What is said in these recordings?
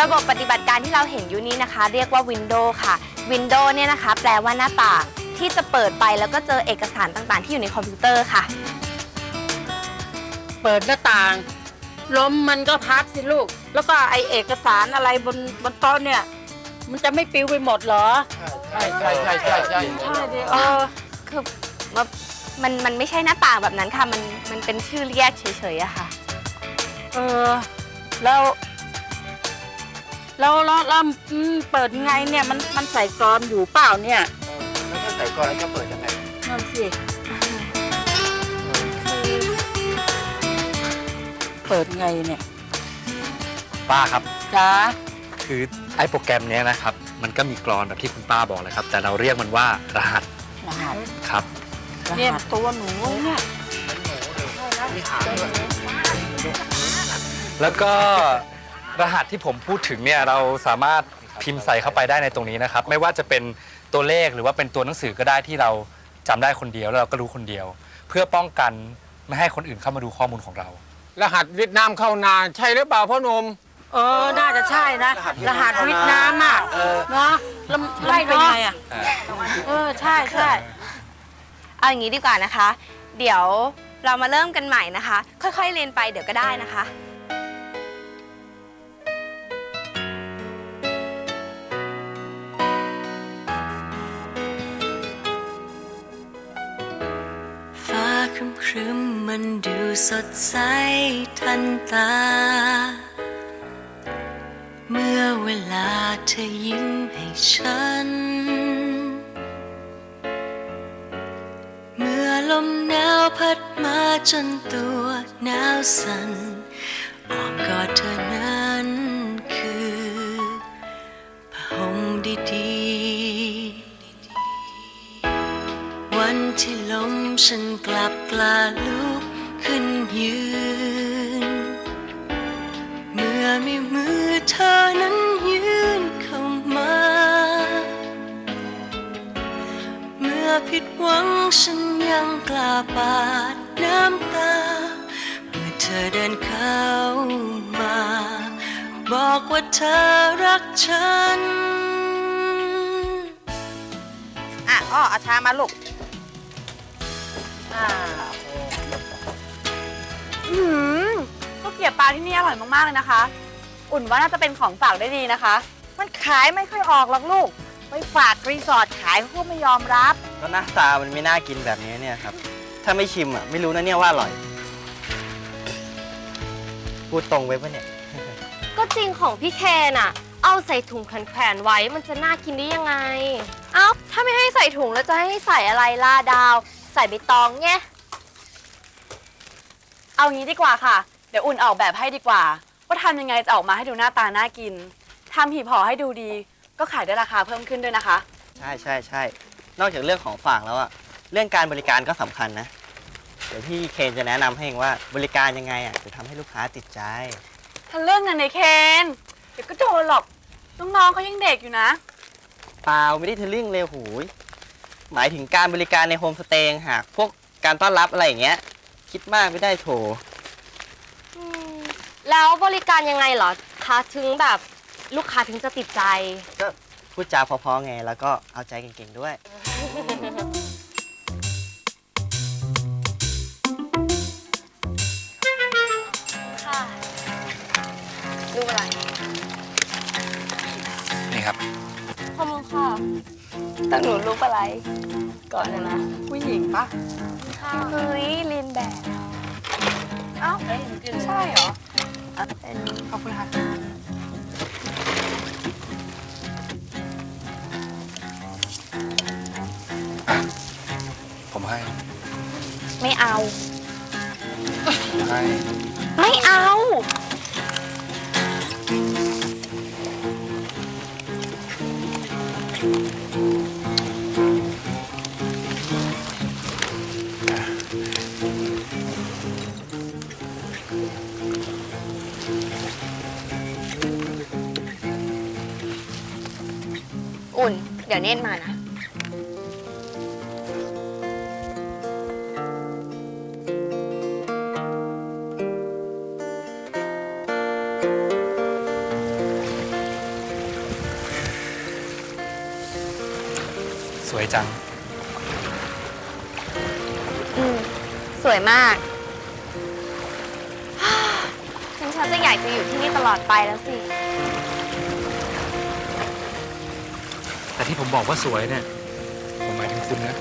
ระบบปฏิบัติการที่เราเห็นอยู่นี้นะคะ เรียกว่า Windows ค่ะ Windows เนี่ยนะคะ แปลว่าหน้าต่างที่จะเปิดไปแล้วก็เจอเอกสารต่างๆ ที่อยู่ในคอมพิวเตอร์ค่ะ เปิดหน้าต่างลมมันก็พัดสิลูก แล้วก็ไอเอกสารอะไรบนบนโต๊ะเนี่ย มันจะไม่ปลิวไปหมดเหรอ ใช่ใช่ใช่ใช่ใช่ใช่ดิเออคือว่ามันมันไม่ใช่หน้าต่างแบบนั้นค่ะ มันมันเป็นชื่อเรียกเฉยๆอะค่ะ เออ แล้ว แล้วแล้วแล้วอืมเปิดไงเนี่ยมันมันใส่กรอนอยู่เปล่าเนี่ยแล้วถ้าใส่ก่อนแล้วจะเปิดยังไงนั่นสิเปิดไงเนี่ยป้าครับ จ้าคือไอ้โปรแกรมเนี้ยนะครับ มันก็มีกรอนแบบที่คุณป้าบอกเลยครับ แต่เราเรียกมันว่ารหัสรหัสครับ เนี่ยตัวหนูเนี่ยมีหางด้วยแล้วก็ รหัสที่ผมพูดถึงเนี่ยเราสามารถพิมพ์ใส่เข้าไปได้ในตรงนี้นะครับ ไม่ว่าจะเป็นตัวเลขหรือว่าเป็นตัวหนังสือก็ได้ที่เราจำได้คนเดียวแล้วเราก็รู้คนเดียว เพื่อป้องกันไม่ให้คนอื่นเข้ามาดูข้อมูลของเรา รหัสเวียดนามเข้านานใช่หรือเปล่าพ่อหนุ่มเออ น่าจะใช่นะ รหัสวิทย์น้ำอะเออเนาะแล้วไล่เป็นไงอะ เออ ใช่ใช่เอาอย่างนี้ดีกว่านะคะ เดี๋ยวเรามาเริ่มกันใหม่นะคะ ค่อยๆเรียนไปเดี๋ยวก็ได้นะคะ สดใสทันตา เมื่อเวลาเธอยิ้มให้ฉัน เมื่อลมหนาวพัดมาจนตัวหนาวสั่นอ้อมกอดเธอนั้นคือผ้าห่มดีๆ วันที่ลมฉันกลับกลาลุก ขึ้นยืน เมื่อมีมือเธอนั้นยืนเข้ามา เมื่อผิดหวังฉันยังกล้าปาดน้ำตา เมื่อเธอเดินเข้ามา บอกว่าเธอรักฉัน อะอ้อเอาชามาลูก อ่า อืมข้าวเกรี๊ยวปลาที่นี่อร่อยมากๆเลยนะคะ อุ่นว่าน่าจะเป็นของฝากได้ดีนะคะ มันขายไม่ค่อยออกหรอกลูก ไปฝากรีสอร์ทขายเขาก็ไม่ยอมรับ ก็หน้าตามันไม่น่ากินแบบนี้เนี่ยครับ ถ้าไม่ชิมอะไม่รู้นะเนี่ยว่าอร่อย พูดตรงไว้ปะเนี่ย ก็จริงของพี่เคนอะเอาใส่ถุงแขวนๆไว้ มันจะน่ากินได้ยังไง เอ้า ถ้าไม่ให้ใส่ถุงแล้วจะให้ใส่อะไรล่าดาว ใส่ใบตองไง เอางี้ดีกว่าค่ะ เดี๋ยวอุ่นออกแบบให้ดีกว่า ว่าทำยังไงจะออกมาให้ดูหน้าตาน่ากินทำหีบห่อให้ดูดี ก็ขายได้ราคาเพิ่มขึ้นด้วยนะคะ ใช่ใช่ใช่นอกจากเรื่องของฝากแล้วอะเรื่องการบริการก็สำคัญนะ เดี๋ยวพี่เคนจะแนะนำให้เองว่าบริการยังไงอะจะทำให้ลูกค้าติดใจ ถ้าเรื่องนั้นในเคน เดี๋ยวก็โดนหรอกน้องๆเขายังเด็กอยู่นะ เปล่าไม่ได้ทะลึ่งเลยหูยหมายถึงการบริการในโฮมสเตย์หากพวกการต้อนรับอะไรอย่างเงี้ย คิดมากไม่ได้โถ แล้วบริการยังไงเหรอคะถึงแบบลูกค้าถึงจะติดใจ ก็พูดจาเพอๆไง แล้วก็เอาใจเก่งๆด้วย ค่ะ ดูอะไรนี่ครับ ขอบคุณค่ะ ตั้งหนูรูปอะไร ก่อนนะนะผู้หญิงปะค่ะเฮ้ยเรียนแบบเอ้าใช่เหรอเป็นขอบคุณค่ะผมให้ไม่เอา ให้ ไม่เอา ดี๋ยวเน้นมานะ สวยจัง อืม สวยมาก ฉันชักจะอยากจะอยู่ที่นี่ตลอดไปแล้วสิ ที่ผมบอกว่าสวยเนี่ย ผมหมายถึงคุณนะ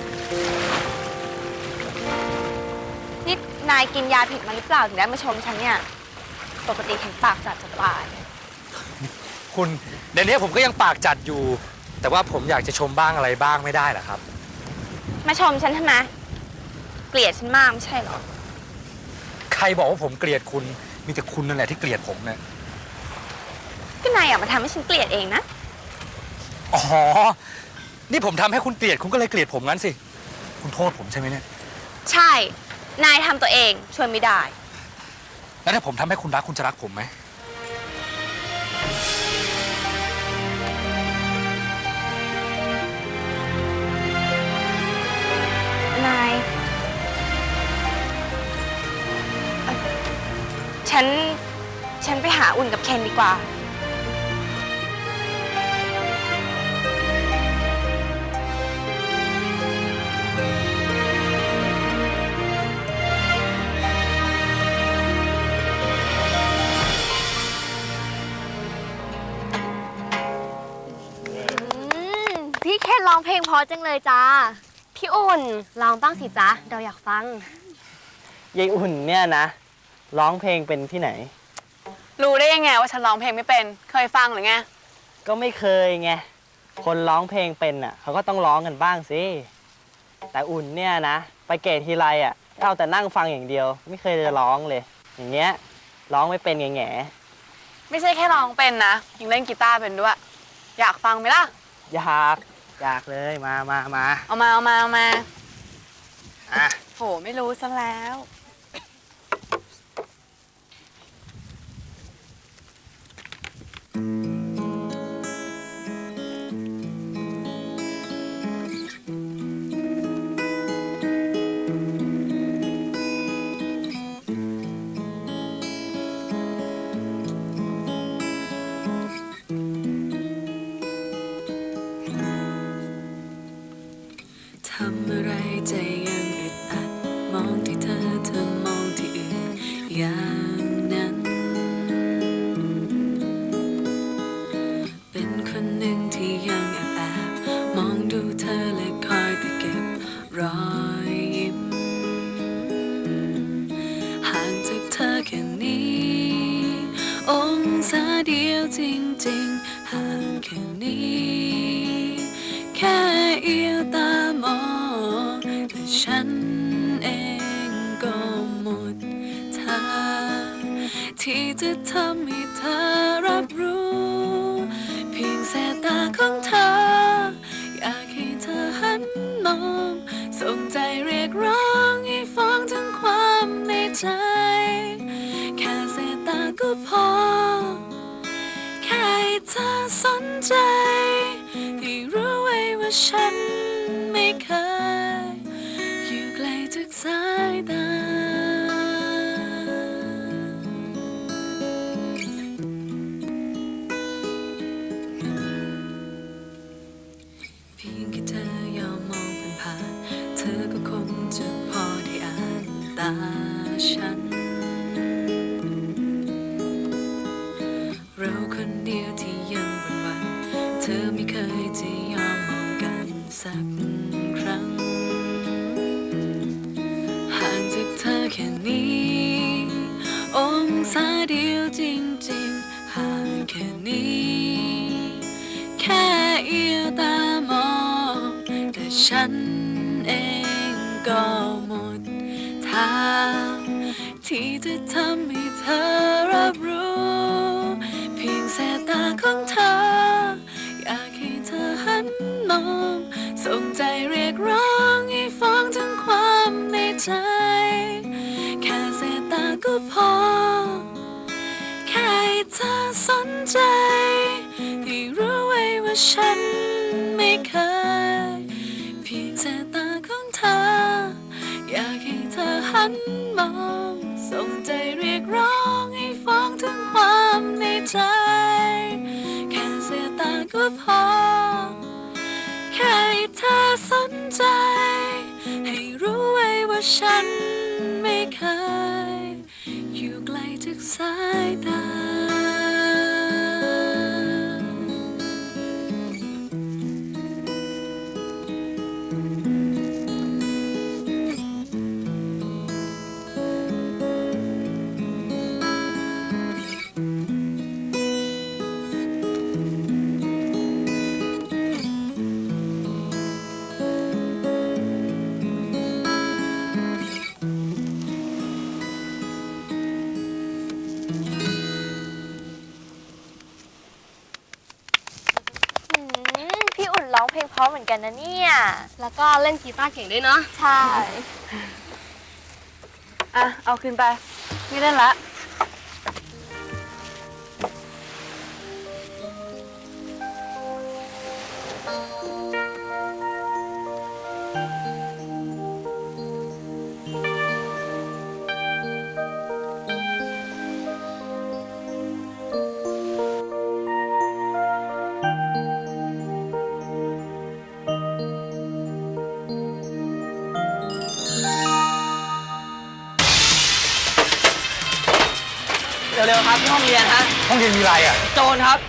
นี่นายกินยาผิดมาหรือเปล่าถึงได้มาชมฉันเนี่ย ปกติเห็นปากจัดจะตาย คุณในนี้ผมก็ยังปากจัดอยู่ แต่ว่าผมอยากจะชมบ้างอะไรบ้างไม่ได้เหรอครับ มาชมฉันทำไมเกลียดฉันมากไม่ใช่เหรอ ใครบอกว่าผมเกลียดคุณ มีแต่คุณนั่นแหละที่เกลียดผมเนี่ยก็นายอยากมาทำให้ฉันเกลียดเองนะ อ๋อ นี่ผมทำให้คุณเกลียดคุณก็เลยเกลียดผมงั้นสิ คุณโทษผมใช่ไหมเนี่ย ใช่ นายทำตัวเองช่วยไม่ได้ แล้วถ้าผมทำให้คุณรักคุณจะรักผมไหม นายเอ่อฉัน ฉันไปหาอุ่นกับเคนดีกว่า ร้องเพลงเพราะจังเลยจ้า พี่อุ่นร้องบ้างสิจ้าเราอยากฟัง ยายอุ่นเนี่ยนะ ร้องเพลงเป็นที่ไหน รู้ได้ยังไงว่าฉันร้องเพลงไม่เป็น เคยฟังหรือไง ก็ไม่เคยไง คนร้องเพลงเป็นอะเขาก็ต้องร้องกันบ้างสิ แต่อุ่นเนี่ยนะ ไปเกตทีไรอะเอาแต่นั่งฟังอย่างเดียว ไม่เคยจะร้องเลย อย่างเงี้ยร้องไม่เป็นแง่ไม่ใช่แค่ร้องเป็นนะยังเล่นกีตาร์เป็นด้วย อยากฟังไหมล่ะๆอยาก อยากเลยมามามาเอามาเอามาเอามาอะโหไม่รู้ซะแล้ว จริงๆห่างแค่นี้ แค่เอียวตามองแต่ฉันเองก็หมดทาง ที่จะทำให้เธอรับรู้ ฉันไม่เคย อยู่ไกลจากสายตา เพียงแค่เธอยอมมองผ่านๆเธอก็คงจะพอได้อ่านตาฉัน เราคนเดียวที่ยัง สักครั้ง ห่างจากเธอแค่นี้ องศาเดียวจริงๆ ห่างแค่นี้ แค่เอียวตามอง แต่ฉันเองก็หมดทาง ที่จะทำให้เธอรับรู้ เพียงสายตาของเธอ นมองส่งใจเรียกร้องให้ฟ้องถึงความในใจ แค่สายตาก็พอ แค่ใหเธอสนใจ ให้รู้ไว้ว่าฉันไม่เคย เพียงสายตาของเธอ อยากให้เธอหันมองส่งใจเรียกร้องให้ฟ้องถึงความในใจ แค่สายตาก็พอ ธอสนใจ ให้รู้ไว้ว่าฉันไม่เคย อยู่ไกลจากสายตา งเพลงเพราะเหมือนกันนะเนี่ย แล้วก็เล่นกีตาร์เก่งด้วยเนาะ ใช่ อะ เอาคืนไป ไม่เล่นละ ห้องเรียนฮะห้องเรียนมีอะไรอะโจรครับ